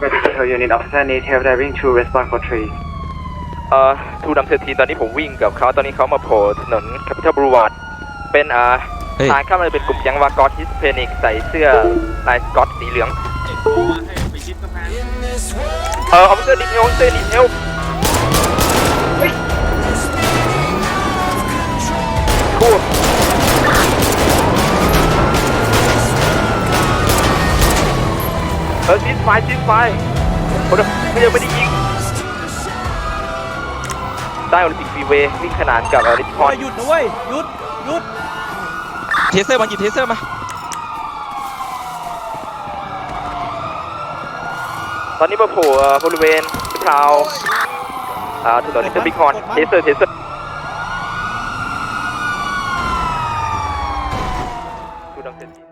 Medical unit officer need help diving to respond for trees. เอ่อทูดัมเทอร์ทีตอนนี้ผมวิ่งกับเขาตอนนี้เขามาโผล่ถนนแคปิตอลบรูวาร์ดเป็นอ่าเฮ้ย ทางเข้ามาเป็นกลุ่มยังวากอสฮิสเพนิกใส่เสื้อลายสกอตสีเหลือง เออออฟฟิเซอร์ดิเทลออฟฟิเซอร์ดิเทลเฮ้ยคู่ เออซิดไฟชิดไฟคนยังไม่ได้ยิงได้โอลิมปิกฟีเวย์นี่ขนาดกับอลิทคอนหยุดนะเว้ยหยุดหยุดเทเซอร์มาหยิบเทเซอร์มาตอนนี้มาโผล่บริเวณชาวถนนเทบิคอนเทเซอร์เทเซอร์ดูดังเต็มที่